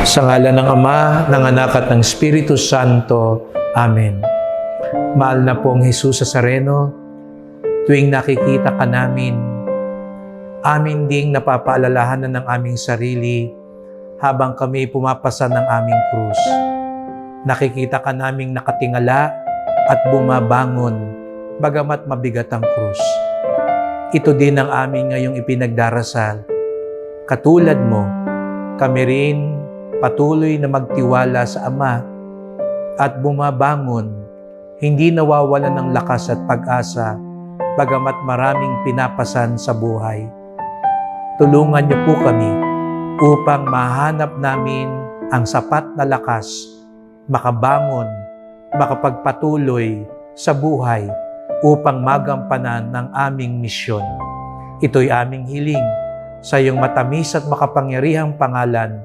Sa ngala ng Ama, ng Anak at ng Espiritu Santo. Amen. Mahal na pong Jesus sa Sareno, tuwing nakikita ka namin, amin ding napapaalalahanan ng aming sarili habang kami pumapasa ng aming krus. Nakikita ka naming nakatingala at bumabangon bagamat mabigat ang krus. Ito din ang amin ngayong ipinagdarasal. Katulad mo, kami rin patuloy na magtiwala sa Ama at bumabangon, hindi nawawalan ng lakas at pag-asa, bagamat maraming pinapasan sa buhay. Tulungan niyo po kami upang mahanap namin ang sapat na lakas, makabangon, makapagpatuloy sa buhay upang magampanan ng aming misyon. Ito'y aming hiling sa iyong matamis at makapangyarihang pangalan.